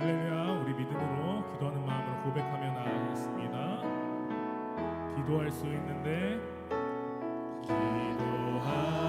할렐루야 우리 믿음으로 기도하는 마음으로 고백하며 나아가겠습니다. 기도할 수 있는데 기도하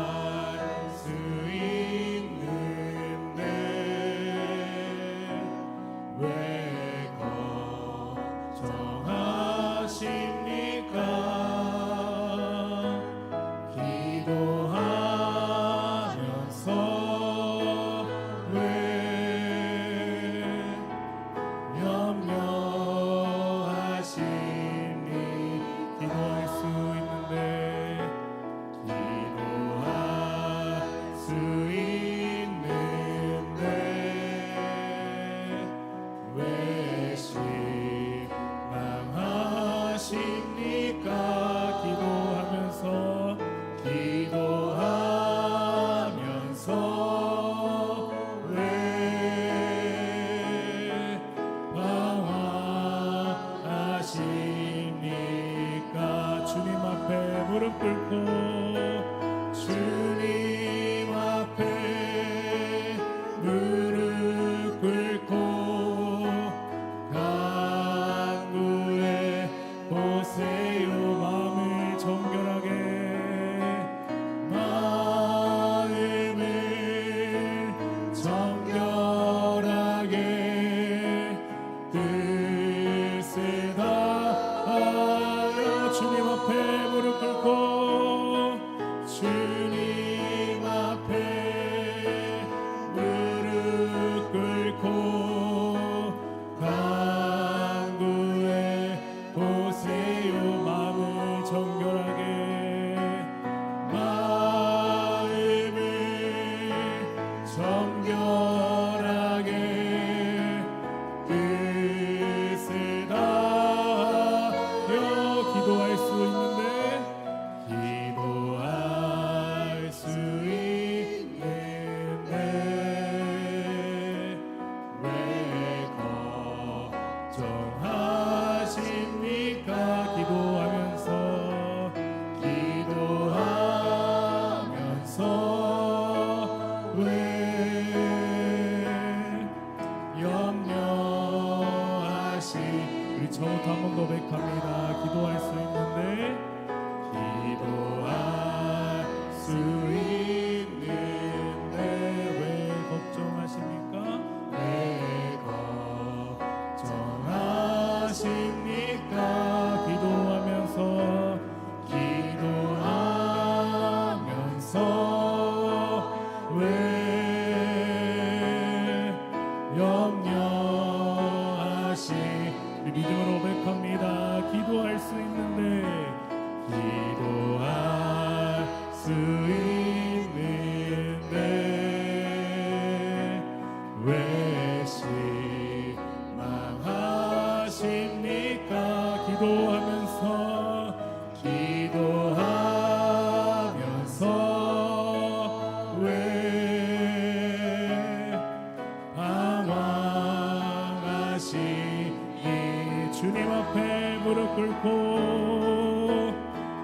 주님 앞에 무릎 꿇고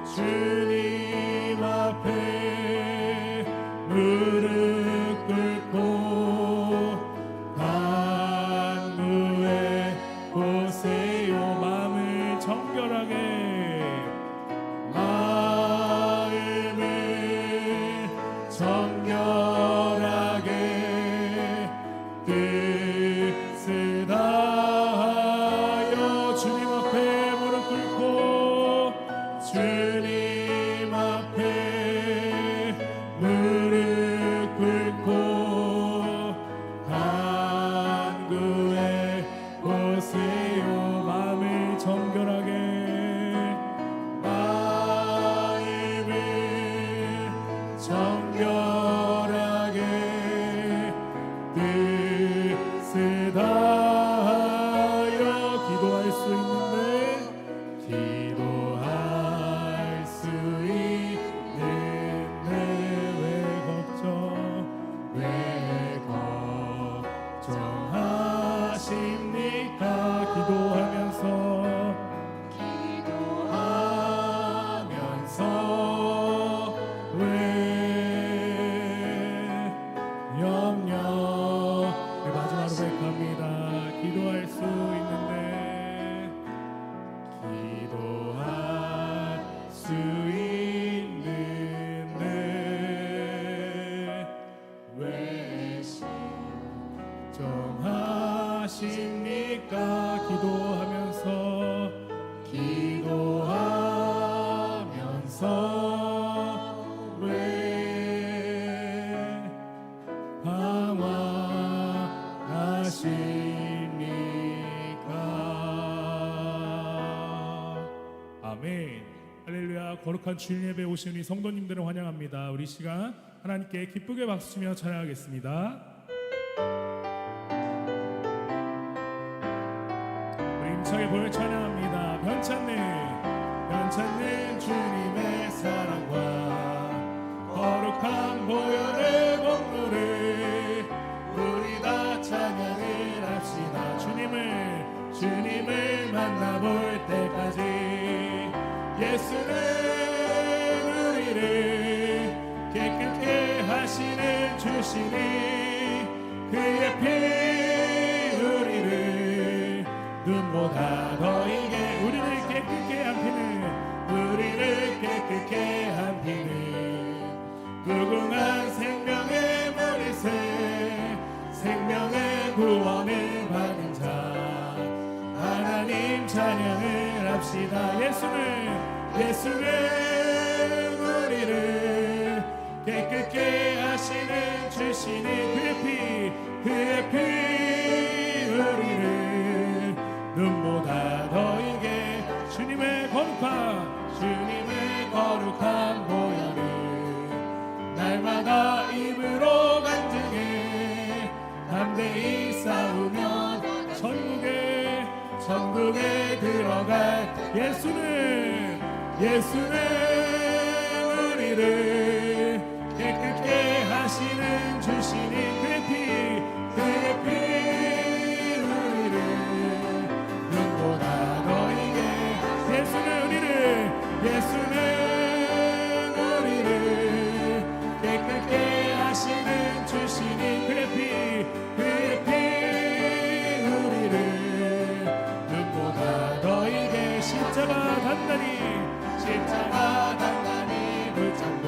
주님 앞에 거룩한 주일 예배 오신 우리 성도님들을 환영합니다. 우리 시간 하나님께 기쁘게 박수치며 찬양하겠습니다 구원을 받은 자 하나님 찬양을 합시다. 예수는 예수는 우리를 깨끗게 하시는 주시니 싸우면 천국에 천국에 들어갈 예수는 예수는 우리를 깨끗게 하시는 주시니 그의 피 그의 피 단단히 십자가 단단히 붙잡고.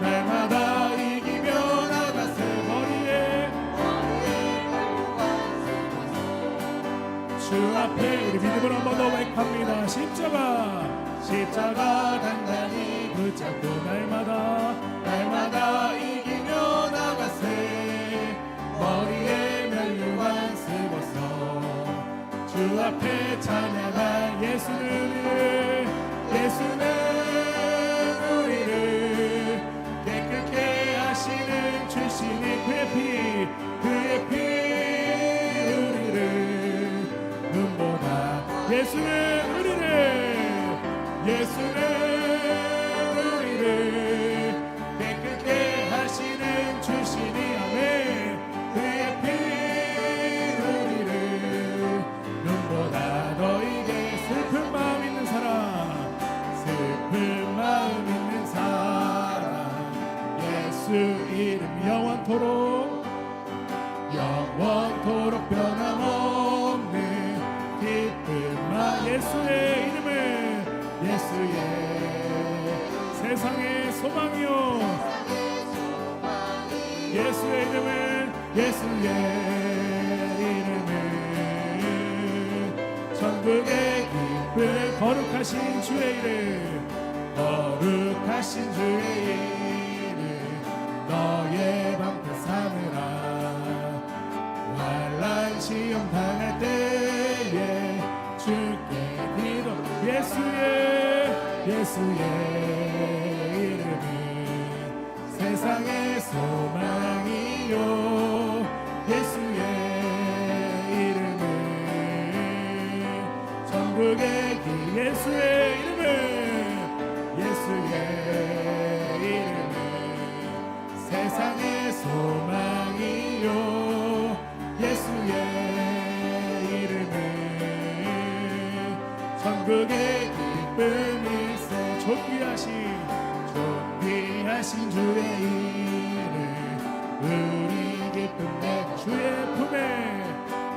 날마다 이기며 나가세 머리에 주 앞에 우리 믿음을 한번 더 고백합니다. 십자가. 십자가 단단히 붙잡고. 날마다 날마다 주 앞에 찬양할 예수는 예수는 우리를 깨끗게 하시는 주시니 그의 피 그의 피 예수의 이름을 예수의 세상의 소망이요. 예수의 이름을 예수의 이름을 천국의 기쁨 거룩하신 주의 이름 거룩하신 주의 이름 너의 방패 삼으라. 환란 시험 당할 때 예수의 예수의 이름은 세상의 소망이요. 예수의 이름은 천국의 길. 예수의 이름은 예수의 이름은 세상의 소망이요 천국의 기쁨일세 존귀하신 존귀하신 주의 이름. 우리 기쁨 내 주의 품에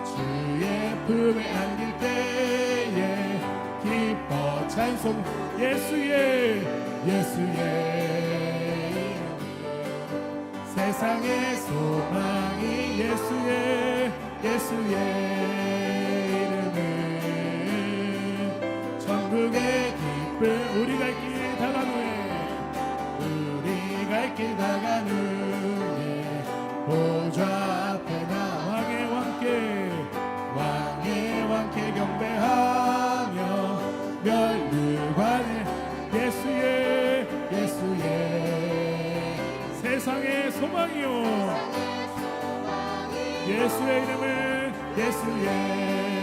주의 품에 안길 때에 기뻐 찬송 예수의 예수의 세상의 소망이 예수의 예수의 천국의 기쁨 우리 갈길 후에 우리 갈길 후에 보좌 앞에 나 왕의 왕께 왕의 왕께 경배하며 멸류관에 예수의 예수의 세상의 소망이요. 예수의 이름은 예수의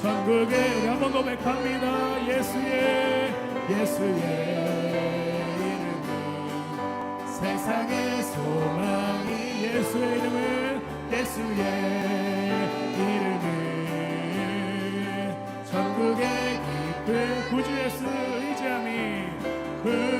천국에 우리 한번 고백합니다. 예수의 예수의 이름은 세상의 소망이 예수의 이름은 예수의 이름은 천국의 기쁨 구주 예수 의지함이 구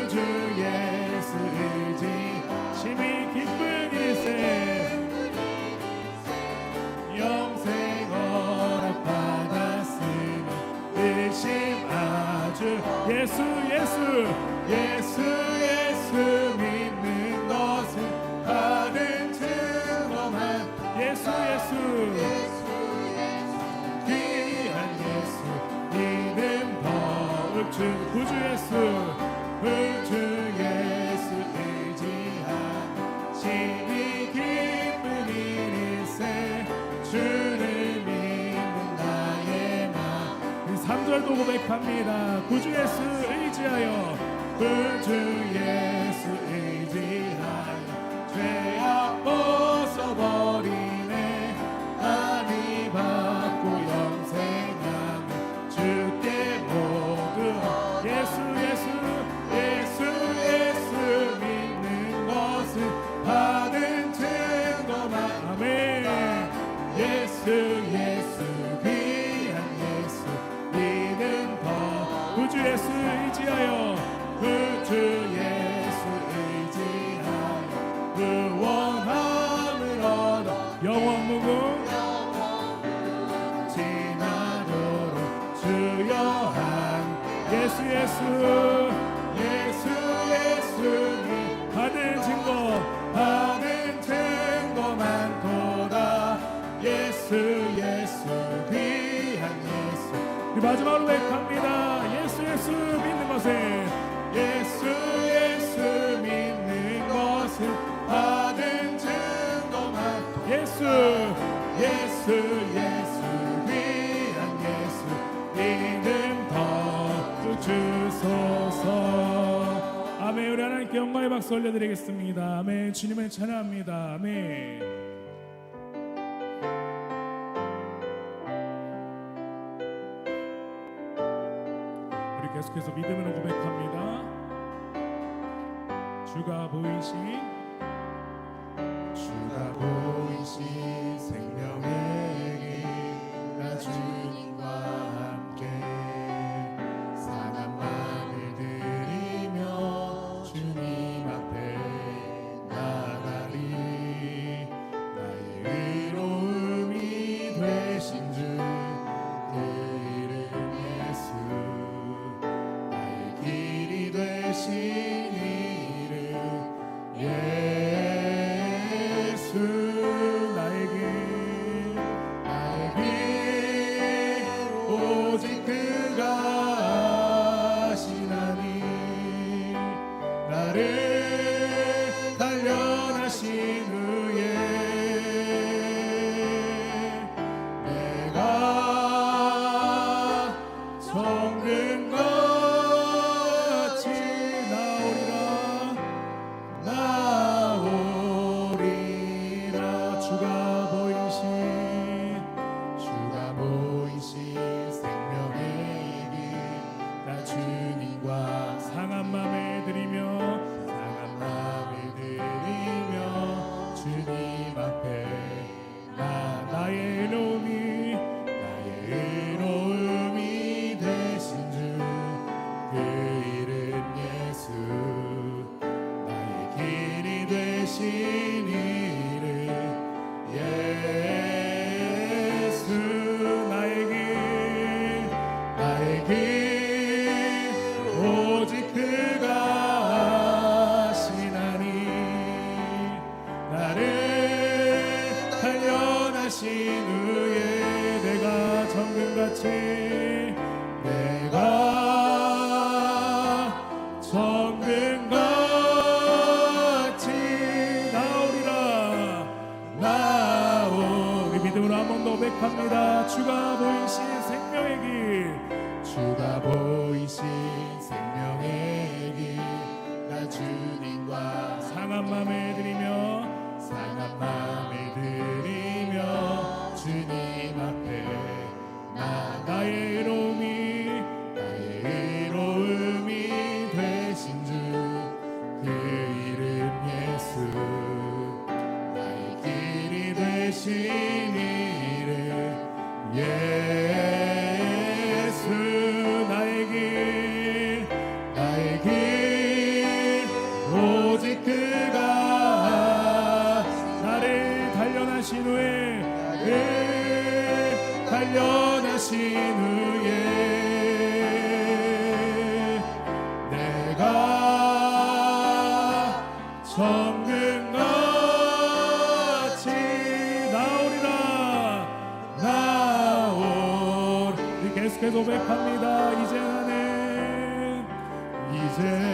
주를 믿는 나의 마음 3절도 고백합니다. 구주 예수 의지하여 구주 예 주 예수 의지하여. 구주 예수 의지하여. 구원함을 얻어 영원 무궁 지나도록 주여 한 예수 예수 예수 예수님. 받은 증거 받은 증거만 도다. 예수 예수 귀한 예수. 우리 마지막으로 고백합니다 예수 믿는 것은 예수 예수 믿는 것은 받은 증거만. 예수 예수 예수 귀한 예수 믿음 더 주소서. 아멘. 우리 하나님께 영광의 박수 올려드리겠습니다. 아멘. 주님을 찬양합니다. 아멘 계속해서 믿음으로 고백합니다. 주가 보이신 head. 달려나신 후에 내가 정금같이 내가 정금같이 나오리라. 나오 우리. 믿음으로 한번더 고백합니다. 주가 보이신 생명의 길. 주가 보이신 생명의 길나 주님과 상한 맘에 드리 정금같이 나오리라. 나올. 우리 계속해서 고백합니다. 이제 나는 이제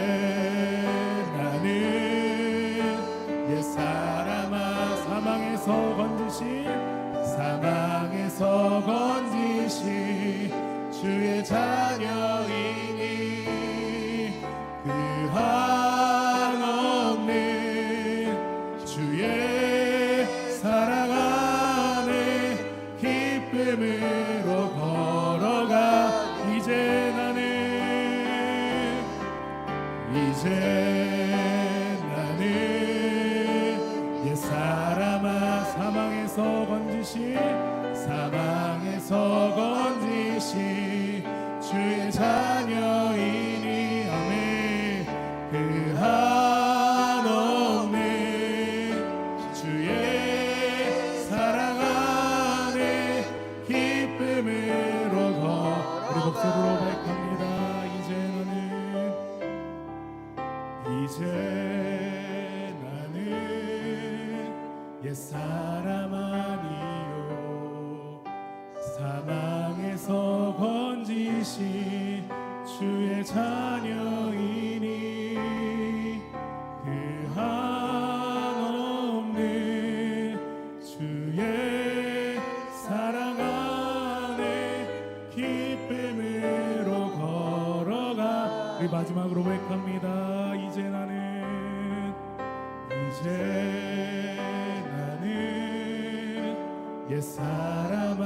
사람 아니요. 사망에서 건지신 주의 자녀이니 그 한없는 주의 사랑 안에 기쁨으로 걸어가 우리 마지막으로 고백합니다. 이제 나는 이제 옛 사람